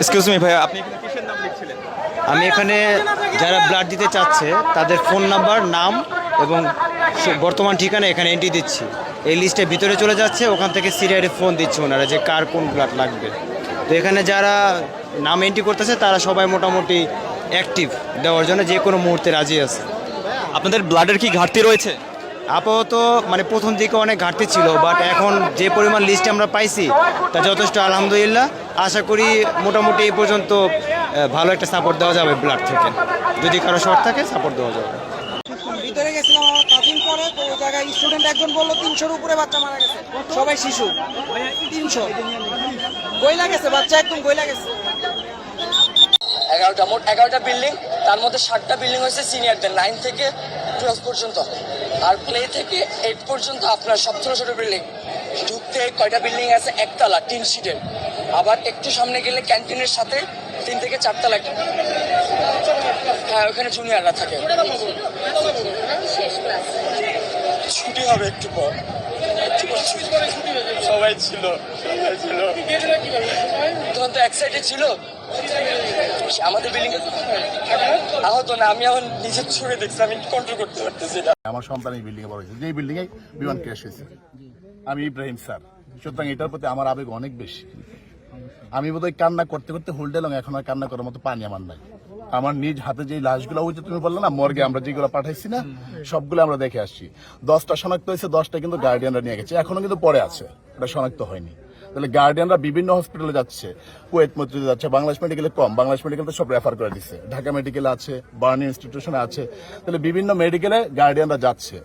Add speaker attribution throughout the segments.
Speaker 1: Excuse me ভাইয়া আপনি এখানে কিসের নাম লিখছিলেন?
Speaker 2: আমি এখানে যারা ব্লাড দিতে চাচ্ছে তাদের ফোন নাম্বার নাম এবং স- বর্তমান ঠিকানা এখানে এন্ট্রি দিচ্ছি। এই লিস্টের ভিতরে চলে যাচ্ছে ওখান থেকে সিরিয়ালে ফোন দিচ্ছে ওনারা যে কার কোন ব্লাড লাগবে। তো এখানে যারা নাম এন্ট্রি করতেছে তারা সবাই মোটামুটি অ্যাক্টিভ দেওয়ার জন্য যে কোনো মুহূর্তে রাজি আছে।
Speaker 1: আপনাদের ব্লাডের কি ঘাটতি রয়েছে?
Speaker 2: আপাতত মানে প্রথম দিকে অনেক ঘাটতি ছিল বাট এখন যে পরিমাণ লিস্ট আমরা পাইছি তা যথেষ্ট আলহামদুলিল্লাহ। আশা করি মোটামুটি এই পর্যন্ত ভালো একটা সাপোর্ট দেওয়া যাবে ব্লাড থেকে। যদি কারও শর্ট থাকে সাপোর্ট দেওয়া যাবে।
Speaker 3: ভিতরে গেছিলাম আমার কাজিন পরে তো ওই জায়গায় স্টুডেন্ট একজন বলল তিনশোর উপরে বাচ্চা মারা গেছে। সবাই শিশু। তিনশো। গইলা গেছে বাচ্চা একদম গইলা গেছে।
Speaker 4: এগারোটা মোট এগারোটা বিল্ডিং তার মধ্যে ষাটটা বিল্ডিং হয়েছে সিনিয়রদের নাইন থেকে টুয়েলভ পর্যন্ত। আর প্লে থেকে এইট পর্যন্ত আপনার সব ছোটো ছোটো বিল্ডিং ঢুকতে কয়টা বিল্ডিং আছে? একতলা, তিন সিটের আবার একটু সামনে গেলে ক্যান্টিনের সাথে তিন থেকে চারতলা হ্যাঁ ওখানে জুনিয়ররা থাকে। ছুটি হবে একটু পর সবাই ছিল সবাই ছিল। তখন তো এক সাইডে ছিল। আমাদের বিল্ডিং আহত না, আমি এখন নিজের ছুড়ে দেখছি, আমি কন্ট্রোল করতে পারতেছি না।
Speaker 5: আমার সন্তান এই বিল্ডিং এ বড় হয়েছে। যে বিল্ডিং এ বিমান ক্র্যাশ হয়েছে। আমি ইব্রাহিম স্যার সুতরাং এটার প্রতি আমার আবেগ অনেক বেশি। আমি বোধহয় কান্না করতে করতে হোল্ডে লং এখন আর কান্না করার মতো পানি আমার নাই। আমার নিজ হাতে যে লাশগুলো ওই যে তুমি বললে না, মর্গে আমরা যেগুলো পাঠাইছি না, সবগুলো আমরা দেখে আসছি। দশটা শনাক্ত হয়েছে, দশটা কিন্তু গার্ডিয়ানরা নিয়ে গেছে। এখনও কিন্তু পরে আছে, এটা শনাক্ত হয়নি। তাহলে গার্ডিয়ানরা বিভিন্ন হসপিটালে যাচ্ছে, কুয়েত মসজিদে যাচ্ছে, বাংলাদেশ মেডিকেলে কম, বাংলাদেশ মেডিকেল তো সব রেফার করে দিচ্ছে ঢাকা মেডিকেলে আছে, বার্ন ইনস্টিটিউশনে আছে। তাহলে বিভিন্ন মেডিকেলে গার্ডিয়ানরা যাচ্ছে।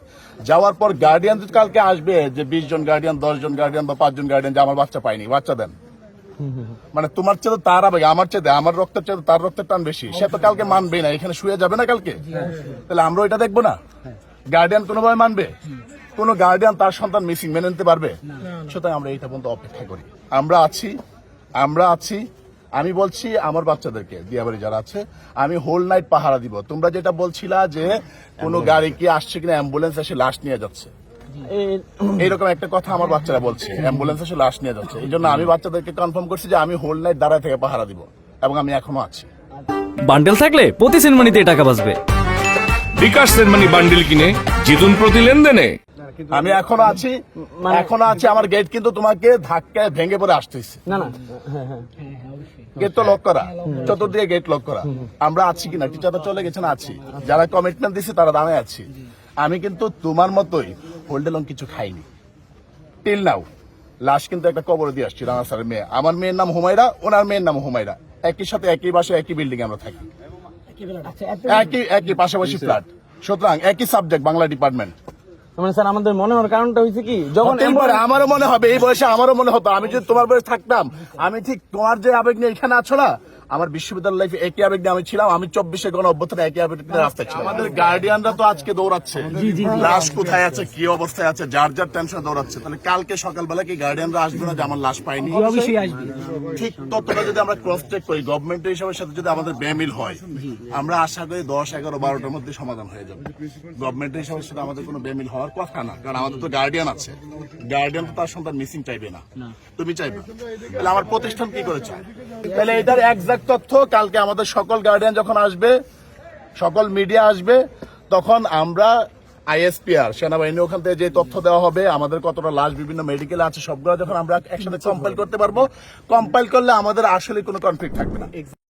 Speaker 5: যাওয়ার পর গার্ডিয়ান কালকে আসবে, যে বিশ জন গার্ডিয়ান দশ জন গার্ডিয়ান বা পাঁচজন গার্ডিয়ান যে আমার বাচ্চা পাইনি বাচ্চা দেন। মানে তোমার চেয়ে তো তার আবেগ আমার চেয়ে আমার রক্তের চেয়ে তার রক্তের টান বেশি। সে তো কালকে মানবেই না এখানে শুয়ে যাবে না কালকে? তাহলে আমরা এটা দেখব না? গার্ডিয়ান কোনোভাবে মানবে? কোন গার্ডিয়ান তার সন্তান মিসিং মেনে নিতে পারবে? সুতরাং আমরা এইটা পর্যন্ত অপেক্ষা করি। আমরা আছি আমরা আছি আমি বলছি আমার বাচ্চাদেরকে দিয়াবাড়ি যারা আছে আমি হোল নাইট পাহারা দিব। তোমরা যেটা বলছিলা যে কোনো গাড়ি কি আসছে কিনা অ্যাম্বুলেন্স এসে লাশ নিয়ে যাচ্ছে। এইরকম একটা কথা আমার বাচ্চারা বলছে। অ্যাম্বুলেন্স এসে লাশ নিয়ে যাচ্ছে। এই জন্য আমি বাচ্চাদেরকে কনফার্ম করছি যে আমি হোল নাইট দাঁড়ায় থেকে পাহারা দিব এবং আমি এখনও আছি।
Speaker 6: বান্ডেল থাকলে প্রতি সিনেমানিতে টাকা বাঁচবে।
Speaker 7: বিকাশ সেনমানি বান্ডিল কিনে জিতুন প্রতি লেনদেনে।
Speaker 5: আমি এখনও আছি এখনও আছি আমার গেট কিন্তু তোমাকে ধাক্কায় ভেঙে পড়ে আসতেছে।
Speaker 3: না না
Speaker 5: গেট তো লক করা চতুর্দিকে গেট লক করা। আমরা আছি কিনা টিচাররা চলে গেছেন আছি। যারা কমিটমেন্ট দিচ্ছে তারা দামে আছি। আমি কিন্তু তোমার মতোই হোল্ডে লং কিছু খাইনি। টিল নাও লাশ কিন্তু একটা কবর দিয়ে আসছি রানা স্যারের মেয়ে। আমার মেয়ের নাম হুমায়রা ওনার মেয়ের নাম হুমায়রা। একই সাথে একই বাসায় একই বিল্ডিং আমরা থাকি। একই একই পাশাপাশি ফ্ল্যাট সুতরাং একই সাবজেক্ট বাংলা ডিপার্টমেন্ট
Speaker 3: মানে স্যার আমাদের মনে হওয়ার কারণটা হয়েছে কি যখন
Speaker 5: আমারও মনে হবে এই বয়সে আমারও মনে হতো আমি যদি তোমার বয়সে থাকতাম আমি ঠিক তোমার যে আবেগ নিয়ে এখানে আছো না আমার বিশ্ববিদ্যালয় লাইফে একই আবেগ নিয়ে আমি ছিলাম আমি চব্বিশে গণ অভ্যর্থনে একই আবেগ নিয়ে রাস্তায় ছিলাম। আমাদের গার্ডিয়ানরা তো আজকে দৌড়াচ্ছে। লাশ কোথায় আছে কি অবস্থায় আছে যার যার টেনশন দৌড়াচ্ছে। তাহলে কালকে সকালবেলা কি গার্ডিয়ানরা আসবে না যে আমার লাশ পাইনি ঠিক ততটা যদি আমরা ক্রস চেক করি গভর্নমেন্ট হিসাবের সাথে যদি আমাদের বেমিল হয় আমরা আশা করি দশ এগারো বারোটার মধ্যে সমাধান হয়ে যাবে। গভর্নমেন্ট হিসাবের সাথে আমাদের কোনো বেমিল হওয়ার কথা না কারণ আমাদের তো গার্ডিয়ান আছে। গার্ডিয়ান তো তার সন্তান মিসিং চাইবে না। তুমি চাইবে তাহলে আমার প্রতিষ্ঠান কি করেছে? তাহলে এটার একজাক্ট তথ্য। কালকে আমাদের সকল গার্ডিয়ান যখন আসবে, সকল মিডিয়া আসবে, তখন আমরা আইএসপিআর সেনাবাহিনী, ওখান থেকে যে তথ্য দেওয়া হবে, আমাদের কতটা লাশ, বিভিন্ন মেডিকেল আছে, সবগুলো যখন আমরা একসাথে কম্পাইল করতে পারব কম্পাইল করলে আমাদের আসলে কোনো কনফ্লিক্ট থাকবে না।